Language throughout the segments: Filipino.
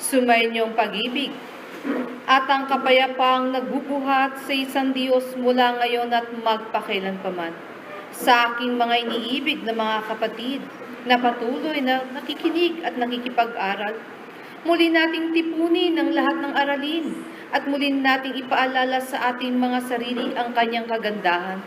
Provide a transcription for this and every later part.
Sumainyong pag-ibig at ang kapayapaang nagbubuhat sa isang Diyos mula ngayon at magpakailanpaman. Sa aking mga iniibig na mga kapatid na patuloy na nakikinig at nakikipag-aral, muli nating tipunin ang lahat ng aralin at muli nating ipaalala sa ating mga sarili ang kanyang kagandahan.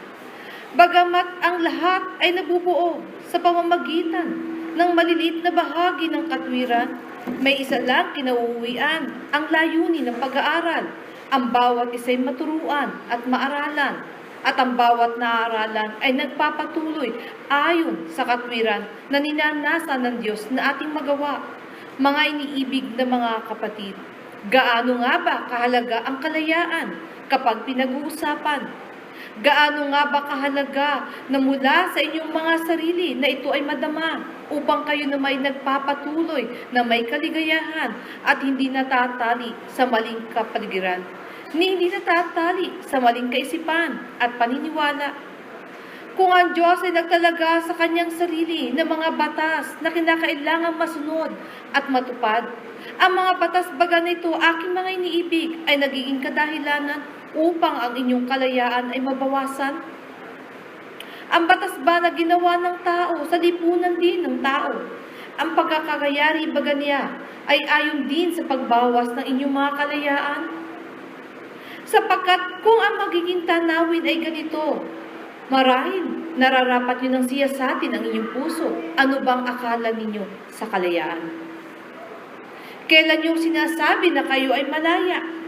Bagamat ang lahat ay nabubuo sa pamamagitan ng maliliit na bahagi ng katwiran, may isa lang kinauuwian ang layunin ng pag-aaral. Ang bawat isa'y maturuan at maaralan at ang bawat naaaralan ay nagpapatuloy ayon sa katwiran na ninanasa ng Diyos na ating magawa. Mga iniibig na mga kapatid, gaano nga ba kahalaga ang kalayaan kapag pinag-uusapan? Gaano nga ba kahalaga na mula sa inyong mga sarili na ito ay madama upang kayo na may nagpapatuloy na may kaligayahan at hindi natatali sa maling kapaligiran, ni hindi natatali sa maling kaisipan at paniniwala. Kung ang Diyos ay nagtalaga sa kanyang sarili ng mga batas na kinakailangan masunod at matupad, ang mga batas baga nito aking mga iniibig ay nagiging kadahilanan upang ang inyong kalayaan ay mabawasan? Ang batas ba na ginawa ng tao sa lipunan din ng tao? Ang pagkakayari baga niya ay ayon din sa pagbawas ng inyong mga kalayaan? Sapagkat kung ang magiging tanawin ay ganito, marahil nararapat nyo ng siyasatin ang inyong puso. Ano bang akala ninyo sa kalayaan? Kailan yung sinasabi na kayo ay malaya?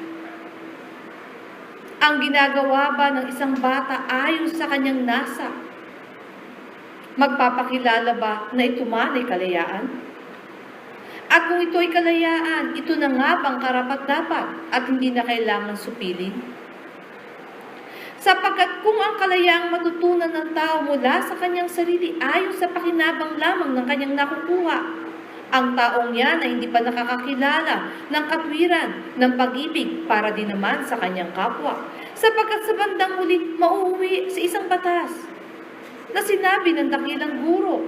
Ang ginagawa ba ng isang bata ayon sa kanyang nasa? Magpapakilala ba na ito man ay kalayaan? At kung ito ay kalayaan, ito na nga bang karapat-dapat at hindi na kailangan supilin? Sapagkat kung ang kalayaang matutunan ng tao mula sa kanyang sarili ayon sa pakinabang lamang ng kanyang nakukuha, ang taong yan ay hindi pa nakakakilala ng katwiran ng pag-ibig para din naman sa kanyang kapwa. Sapagkat sa bandang huli, mauuwi sa isang batas na sinabi ng dakilang guro.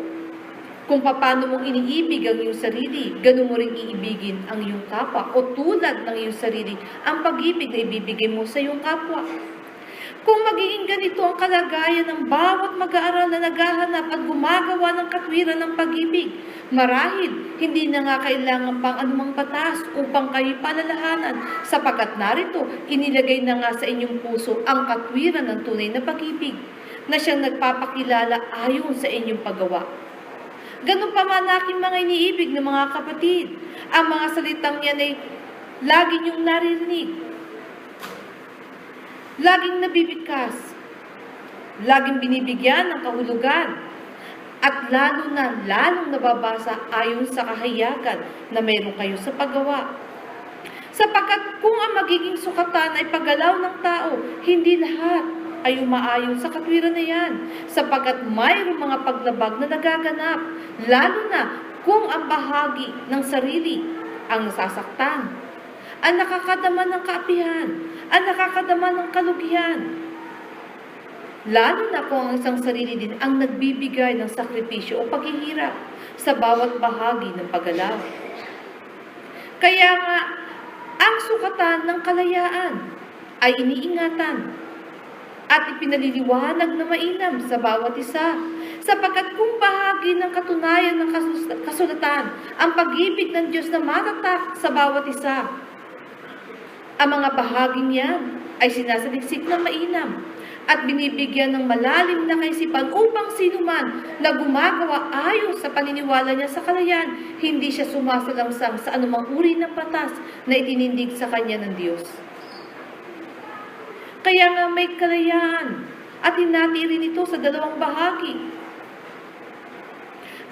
Kung paano mong iniibig ang iyong sarili, ganun mo rin iibigin ang iyong kapwa o tulad ng iyong sarili ang pag-ibig na ibibigay mo sa iyong kapwa. Kung magiging ganito ang kalagayan ng bawat mag-aaral na naghahanap at gumagawa ng katwiran ng pag-ibig, marahil hindi na nga kailangan pang anumang batas upang kayo palalahanan sapagkat narito inilagay na nga sa inyong puso ang katwiran ng tunay na pag-ibig na siyang nagpapakilala ayon sa inyong paggawa. Ganun pa man aking mga iniibig ng mga kapatid, ang mga salitang yan ay lagi niyong naririnig, laging nabibigkas, laging binibigyan ng kahulugan, at lalo na lalong nababasa ayon sa kahayagan na mayroon kayo sa paggawa. Sapagkat kung ang magiging sukatan ay paggalaw ng tao, hindi lahat ay umaayon sa katwiran na yan. Sapagkat mayroong mga paglabag na nagaganap, lalo na kung ang bahagi ng sarili ang nasasaktan, ang nakakadama ng kaapihan, ang nakakadama ng kalugihan. Lalo na kung ang isang sarili din ang nagbibigay ng sakripisyo o paghihirap sa bawat bahagi ng paggalaw. Kaya nga, ang sukatan ng kalayaan ay iniingatan at ipinaliliwanag na mainam sa bawat isa. Sapagkat kung bahagi ng katunayan ng kasulatan ang pag-ibig ng Diyos na matatak sa bawat isa, ang mga bahaging yan ay sinasaliksik ng mainam at binibigyan ng malalim na kaisipan upang sino man na gumagawa ayon sa paniniwala niya sa kalayan, hindi siya sumasalangsang sa anumang uri ng patas na itinindig sa kanya ng Diyos. Kaya nga may kalayaan at hinati rin sa dalawang bahagi.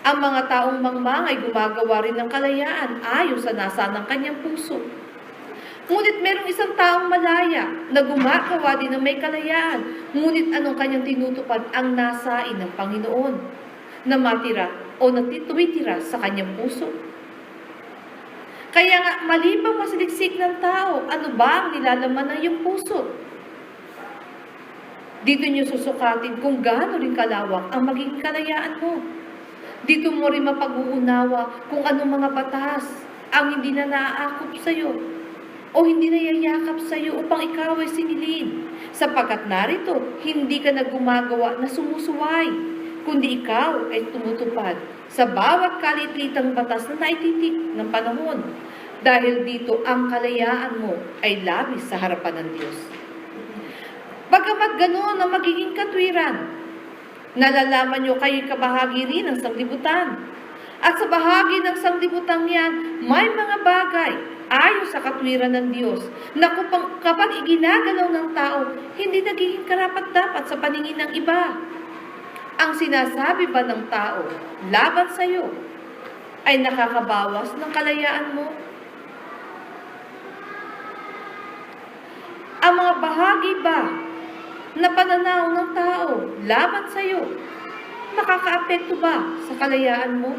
Ang mga taong mangmang ay gumagawa rin ng kalayaan ayon sa nasa ng kanyang puso. Ngunit merong isang taong malaya na gumagawa din ng may kalayaan. Ngunit anong kanyang tinutupad ang nasain ng Panginoon na matira o natitumitira sa kanyang puso. Kaya nga, mali masaliksik ng tao, ano ba ang nilalaman ng iyong puso? Dito niyo susukatin kung gaano rin kalawak ang magiging kalayaan mo. Dito mo rin mapag-uunawa kung anong mga batas ang hindi na naaakop sa iyo o hindi na yayakap sa iyo upang ikaw ay sinilin. Sapagkat narito, hindi ka na gumagawa na sumusuway, kundi ikaw ay tumutupad sa bawat kalitlitang batas na naititik ng panahon. Dahil dito ang kalayaan mo ay labis sa harapan ng Diyos. Bagamat ganoon ang magiging katwiran, nalalaman nyo kayo'y kabahagi rin ng sanglibutan. At sa bahagi ng sanglibutan yan, may mga bagay ayon sa katwiran ng Diyos na kapag iginagalaw ng tao, hindi nagiging karapat-dapat sa paningin ng iba. Ang sinasabi ba ng tao laban sa iyo ay nakakabawas ng kalayaan mo? Ang mga bahagi ba na pananaw ng tao laban sa iyo, makakaapekto ba sa kalayaan mo?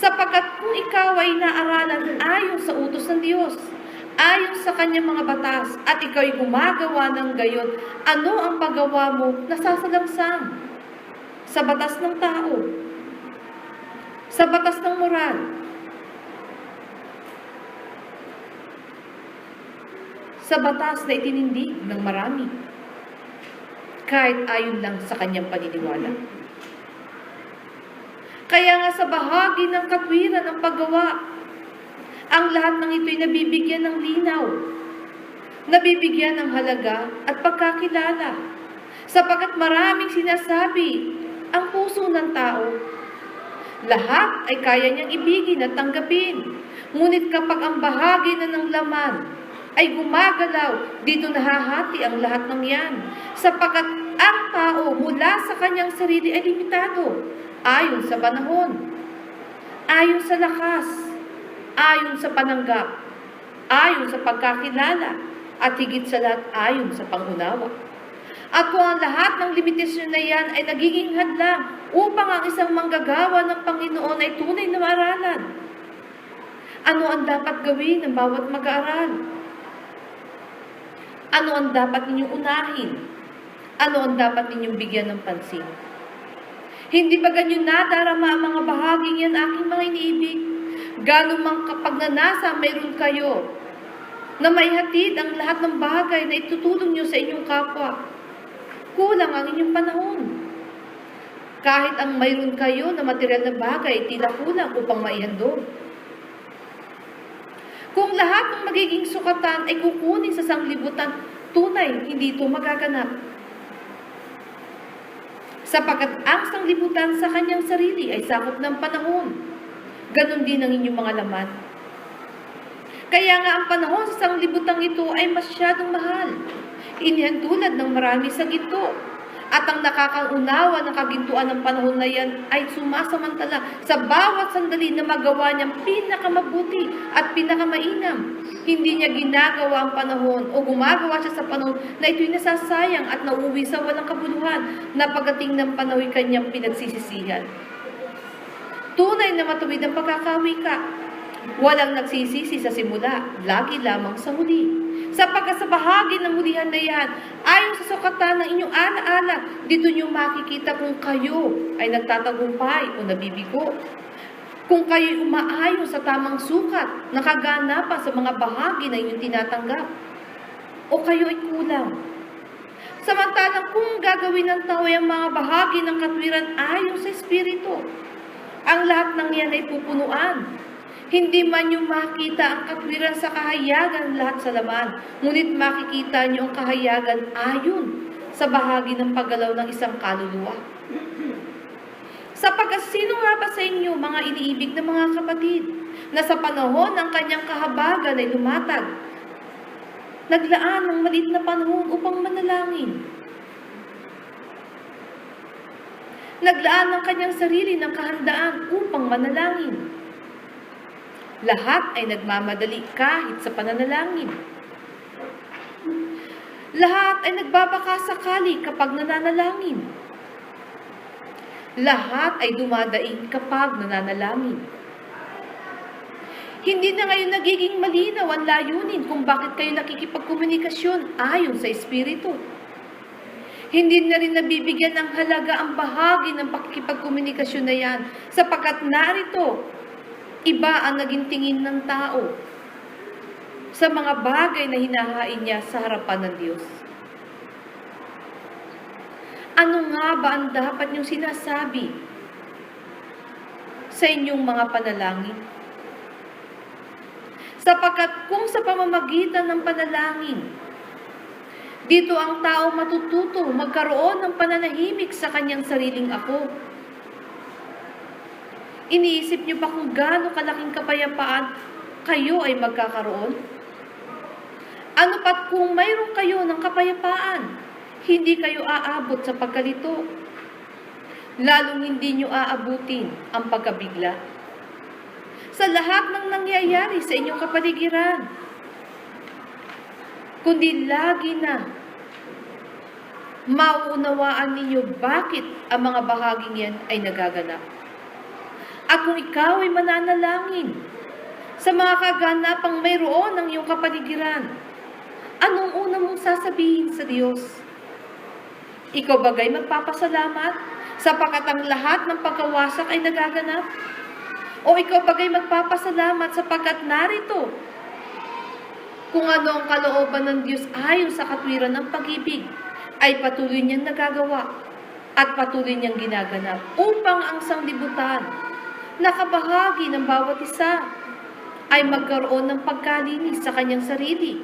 Sapagkat kung ikaw ay naaralan ayon sa utos ng Diyos, ayon sa kanyang mga batas, at ikaw ay gumagawa ng gayon, ano ang paggawa mo na sasalangsang sa batas ng tao, sa batas ng moral, sa batas na itinindig ng marami, kahit ayon lang sa kanyang paniniwala. Kaya nga sa bahagi ng katwiran ng paggawa, ang lahat ng ito'y nabibigyan ng linaw, nabibigyan ng halaga at pagkakilala, sapagkat maraming sinasabi ang puso ng tao. Lahat ay kaya niyang ibigin at tanggapin, ngunit kapag ang bahagi na ng laman ay gumagalaw, dito nahahati ang lahat ng yan. Sapagkat ang tao mula sa kanyang sarili ay limitado, ayon sa panahon, ayon sa lakas, ayon sa pananggap, ayon sa pagkakilala, at higit sa lahat ayon sa pangunawa. At kung ang lahat ng limitasyon na yan ay nagiging hadlang upang ang isang manggagawa ng Panginoon ay tunay na maaralan, ano ang dapat gawin ng bawat mag-aaral? Ano ang dapat ninyong unahin? Ano ang dapat ninyong bigyan ng pansin? Hindi ba ganyan nadarama ang mga bahaging yan aking mga iniibig? Gano'n mang kapag nanasa mayroon kayo na maihatid ang lahat ng bagay na itutulong nyo sa inyong kapwa. Kulang ang inyong panahon. Kahit ang mayroon kayo na material na bagay, tila kulang upang maihandog. Kung lahat ng magiging sukatan ay kukunin sa sanglibutan, tunay, hindi ito magaganap. Sapagkat ang sanglibutan sa kanyang sarili ay sakop ng panahon. Ganon din ang inyong mga laman. Kaya nga ang panahon sa sanglibutang ito ay masyadong mahal. Inihantulad ng marami sa ginto. At ang nakakaunawa ng kagintuan ng panahon na yan ay sumasamantala sa bawat sandali na magawa niyang pinakamabuti at pinakamainam. Hindi niya ginagawa ang panahon o gumagawa siya sa panahon na ito'y nasasayang at nauwi sa walang kabuluhan na pagdating ng panahon kanyang pinagsisisihan. Tunay na matuwid ang pagkakawi ka. Walang nagsisisi sa simula, lagi lamang sa huli. Sapagkat sa bahagi ng hulihan na yan, ayon sa sukatan ng inyong alaala, dito nyo makikita kung kayo ay nagtatagumpay o nabibigo. Kung kayo'y umaayon sa tamang sukat, nakagana pa sa mga bahagi na inyong tinatanggap. O kayo ay kulang. Samantalang kung gagawin ng tao ang mga bahagi ng katwiran ayon sa Espiritu, ang lahat ng yan ay pupunuan hindi man nyo makita ang katwiran sa kahayagan lahat sa laman, ngunit makikita nyo ang kahayagan ayon sa bahagi ng paggalaw ng isang kaluluwa. Sapagkat sino nga ba sa inyo, mga iniibig na mga kapatid, na sa panahon ng kanyang kahabagan ay lumatag, naglaan ng maliit na panahon upang manalangin. Naglaan ng kanyang sarili ng kahandaan upang manalangin. Lahat ay nagmamadali kahit sa pananalangin. Lahat ay nagbabaka sakali kapag nananalangin. Lahat ay dumadaing kapag nananalangin. Hindi na ngayon nagiging malinaw ang layunin kung bakit kayo nakikipagkomunikasyon ayon sa Espiritu. Hindi na rin nabibigyan ng halaga ang bahagi ng pakikipagkomunikasyon na yan sapagkat narito Iba ang naging tingin ng tao sa mga bagay na hinahain niya sa harapan ng Diyos. Ano nga ba ang dapat niyong sinasabi sa inyong mga panalangin? Sapagkat kung sa pamamagitan ng panalangin, dito ang tao matututo magkaroon ng pananahimik sa kanyang sariling ako. Iniisip niyo ba kung gaano kalaking kapayapaan kayo ay magkakaroon? Ano pat kung mayroon kayo ng kapayapaan, hindi kayo aabot sa pagkalito. Lalong hindi niyo aabutin ang pagkabigla. Sa lahat ng nangyayari sa inyong kapaligiran, kundi lagi na mauunawaan ninyo bakit ang mga bahaging yan ay nagaganap. At kung ikaw ay mananalangin sa mga kaganapang mayroon ng iyong kapaligiran, anong una mong sasabihin sa Diyos? Ikaw bagay magpapasalamat sapagkat ang lahat ng pagkawasak ay nagaganap? O ikaw bagay magpapasalamat sapagkat narito kung ano ang kalooban ng Diyos ayon sa katwiran ng pag-ibig ay patuloy niyang nagagawa at patuloy niyang ginaganap upang ang sanglibutan na kabahagi ng bawat isa ay magkaroon ng pagkalinis sa kanyang sarili.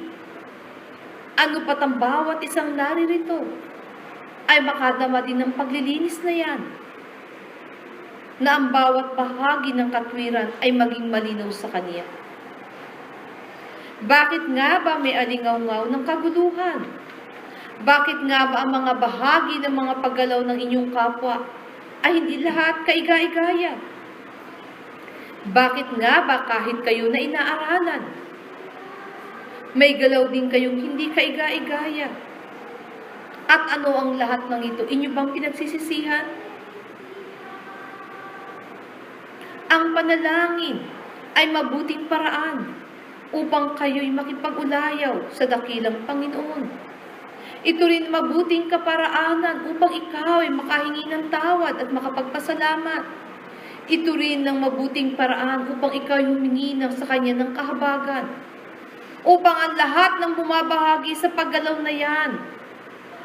Ano pat ang bawat isang naririto ay makadama din ng paglilinis na yan na ang bawat bahagi ng katwiran ay maging malinaw sa kanya. Bakit nga ba may alingaw-ngaw ng kaguluhan? Bakit nga ba ang mga bahagi ng mga paggalaw ng inyong kapwa ay hindi lahat kaiga-igaya? Bakit nga ba kahit kayo na inaaralan? May galaw din kayong hindi kaiga-igaya. At ano ang lahat ng ito? Inyo bang pinagsisisihan? Ang panalangin ay mabuting paraan upang kayo'y makipag-ulayaw sa dakilang Panginoon. Ito rin mabuting kaparaanan upang ikaw ay makahingi ng tawad at makapagpasalamat. Ito rin ng mabuting paraan upang ikaw humingi ng sa Kanya ng kahabagan. Upang ang lahat ng bumabahagi sa paggalaw na yan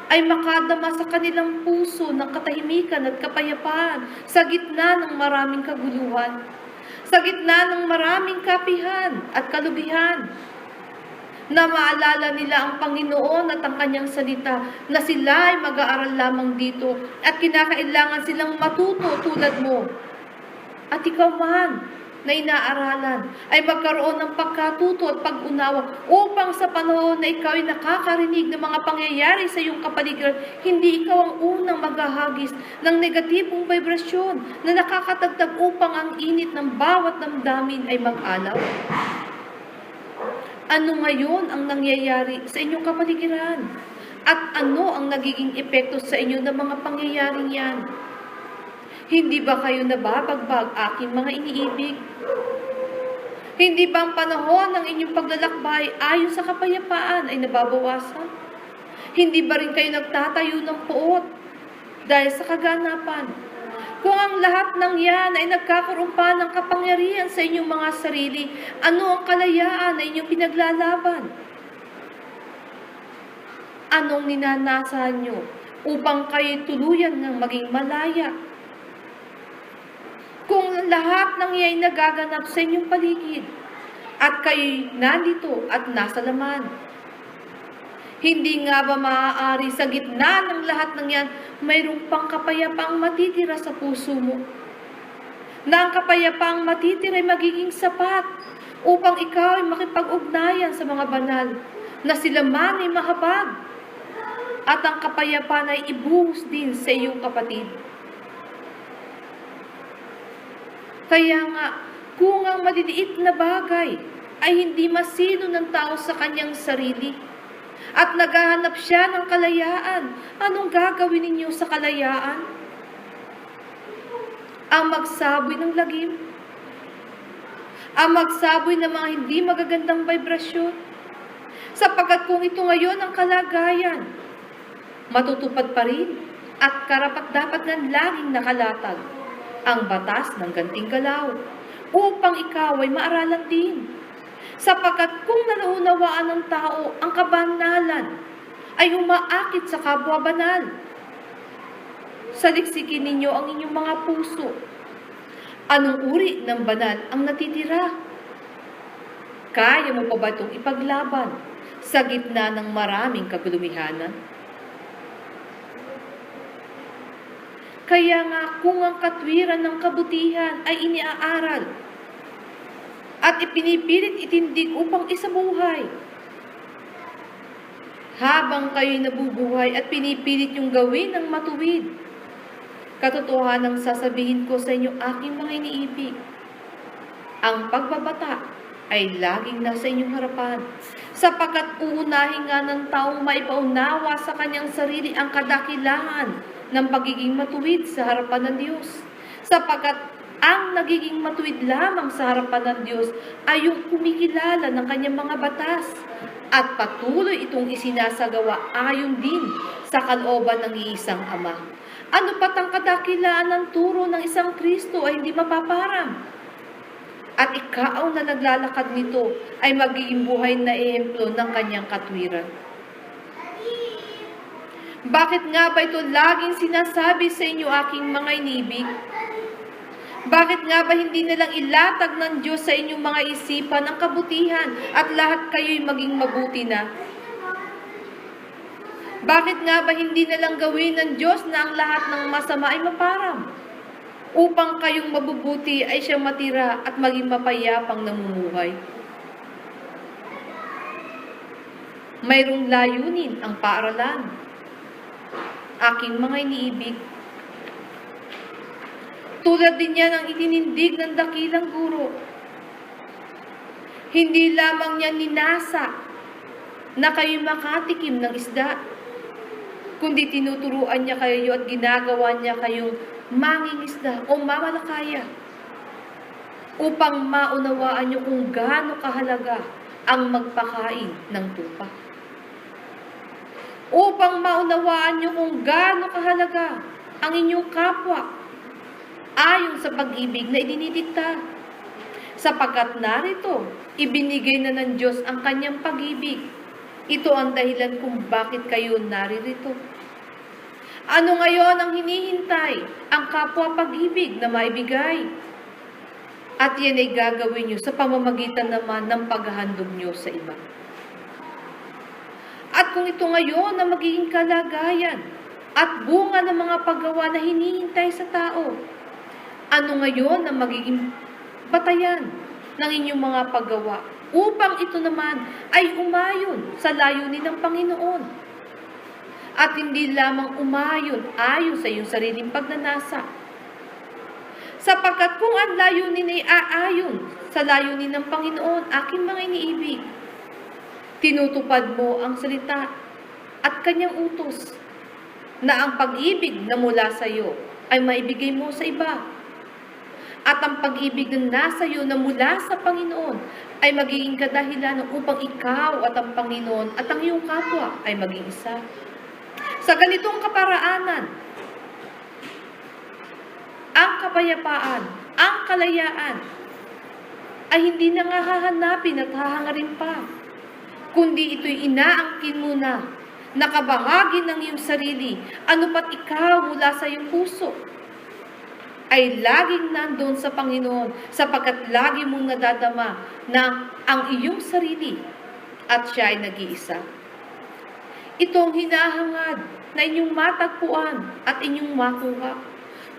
ay makadama sa kanilang puso ng katahimikan at kapayapaan sa gitna ng maraming kaguluhan, sa gitna ng maraming kapihan at kalubihan, na maalala nila ang Panginoon at ang kanyang salita na sila ay mag-aaral lamang dito at kinakailangan silang matuto tulad mo. At ikaw man, na inaaralan ay magkaroon ng pagkatuto at pag-unawa upang sa panahon na ikaw ay nakakarinig ng mga pangyayari sa iyong kapaligiran, hindi ikaw ang unang maghahagis ng negatibong vibrasyon na nakakatagtag upang ang init ng bawat damdamin ay mag-alaw. Ano ngayon ang nangyayari sa inyong kapaligiran? At ano ang nagiging epekto sa inyo ng mga pangyayaring yan? Hindi ba kayo nababagbag aking mga iniibig? Hindi ba ang panahon ng inyong paglalakbay ayon sa kapayapaan ay nababawasan? Hindi ba rin kayo nagtatayo ng puot dahil sa kaganapan? Kung ang lahat ng yan ay nagkakaroon ng kapangyarihan sa inyong mga sarili, ano ang kalayaan na inyong pinaglalaban? Anong ninanasahan nyo upang kayo tuluyan ng maging malaya? Lahat ng iyay nagaganap sa inyong paligid at kayo'y nandito at nasa laman, hindi nga ba maaari sa gitna ng lahat ng yan, mayroong pang kapayapang matitira sa puso mo? Na ang kapayapang matitira ay magiging sapat upang ikaw ay makipag-ugnayan sa mga banal na sila man ay mahabag at ang kapayapaan ay ibuhos din sa iyong kapatid. Kaya nga, kung ang maliliit na bagay ay hindi masino ng tao sa kanyang sarili, at naghahanap siya ng kalayaan, anong gagawin ninyo sa kalayaan? Ang magsaboy ng lagim? Ang magsaboy ng mga hindi magagandang vibrasyon? Sapagkat kung ito ngayon ang kalagayan, matutupad pa rin at karapat dapat ng laging nakalatag ang batas ng ganting galaw. upang ikaw ay maaralan din. Sapagkat kung naunawaan ng tao ang kabanalan, ay umaakit sa kapwa banal. Saliksikin ninyo ang inyong mga puso. Anong uri ng banal ang natitira? Kaya mo pa ba itong ipaglaban sa gitna ng maraming kagulumihanan? Kaya nga kung ang katwiran ng kabutihan ay iniaaral at ipinipilit itindig upang isabuhay, habang kayo'y nabubuhay at pinipilit yung gawin ng matuwid, katotohanan ng sasabihin ko sa inyo aking mga iniibig, ang pagbabata ay laging nasa inyong harapan, sapagkat uunahin nga ng taong maipaunawa sa kanyang sarili ang kadakilahan ng pagiging matuwid sa harapan ng Diyos. Sapagkat ang nagiging matuwid lamang sa harapan ng Diyos ay yung kumikilala ng kanyang mga batas at patuloy itong isinasagawa ayon din sa kalooban ng iisang Ama. Ano pat ang kadakilaan ng turo ng isang Kristo ay hindi mapaparang. At ikaw na naglalakad nito ay magiging buhay na ehemplo ng kanyang katwiran. Bakit nga ba ito laging sinasabi sa inyo aking mga inibig? Bakit nga ba hindi nalang ilatag ng Diyos sa inyong mga isipan ang kabutihan at lahat kayo'y maging mabuti na? Bakit nga ba hindi nalang gawin ng Diyos na ang lahat ng masama ay maparam? Upang kayong mabubuti ay siya matira at maging mapayapang namumuhay. Mayroong layunin ang paaralan. Aking mga iniibig, tulad din yan ang itinindig ng dakilang guro. Hindi lamang niya ninasa na kayo makatikim ng isda, kundi tinuturuan niya kayo at ginagawa niya kayong manging isda o mamalakaya upang maunawaan niyo kung gaano kahalaga ang magpakain ng tupa. Upang maunawaan niyo kung gaano kahalaga ang inyong kapwa ayon sa pag-ibig na idinidikta. Sapagkat narito, ibinigay na ng Diyos ang kanyang pag-ibig. Ito ang dahilan kung bakit kayo naririto. Ano ngayon ang hinihintay? Ang kapwa pag-ibig na maibigay. At yan ay gagawin nyo sa pamamagitan naman ng paghahandog nyo sa iba. Kung ito ngayon na magiging kalagayan at bunga ng mga paggawa na hinihintay sa tao, ano ngayon ang magiging batayan ng inyong mga paggawa upang ito naman ay umayon sa layunin ng Panginoon. At hindi lamang umayon ayon sa iyong sariling pagnanasa. Sapagkat kung ang layunin ay aayon sa layunin ng Panginoon, aking mga iniibig, tinutupad mo ang salita at kanyang utos na ang pag-ibig na mula sa iyo ay maibigay mo sa iba. At ang pag-ibig na nasa iyo na mula sa Panginoon ay magiging kadahilan upang ikaw at ang Panginoon at ang iyong kapwa ay maging isa. Sa ganitong kaparaanan, ang kapayapaan, ang kalayaan, ay hindi na nga hahanapin at hahangarin pa, kundi ito'y inaangkin mo na, nakabahagi ng iyong sarili, ano pat ikaw mula sa iyong puso, ay laging nandun sa Panginoon sapagkat lagi mong nadadama na ang iyong sarili at siya ay nag-iisa. Itong hinahangad na inyong matagpuan at inyong makuha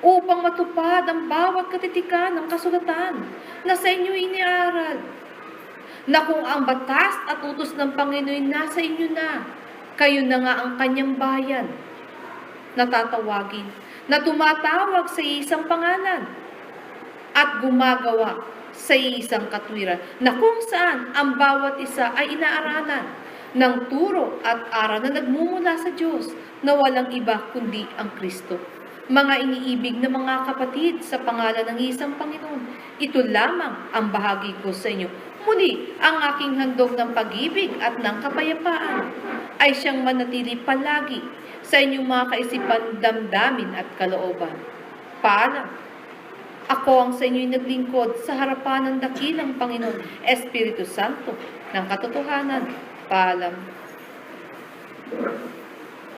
upang matupad ang bawat katitikan ng kasulatan na sa inyo iniaral. Na kung ang batas at utos ng Panginoon nasa inyo na, kayo na nga ang kanyang bayan na tatawagin, na tumatawag sa isang pangalan at gumagawa sa isang katwiran na kung saan ang bawat isa ay inaaralan ng turo at aral na nagmumula sa Diyos na walang iba kundi ang Kristo. Mga iniibig na mga kapatid sa pangalan ng isang Panginoon, ito lamang ang bahagi ko sa inyo. Muli, ang aking handog ng pag-ibig at ng kapayapaan ay siyang manatili palagi sa inyong mga kaisipan, damdamin at kalooban. Paalam. Ako ang sa inyo'y naglingkod sa harapan ng dakilang Panginoon, Espiritu Santo, ng katotohanan. Paalam.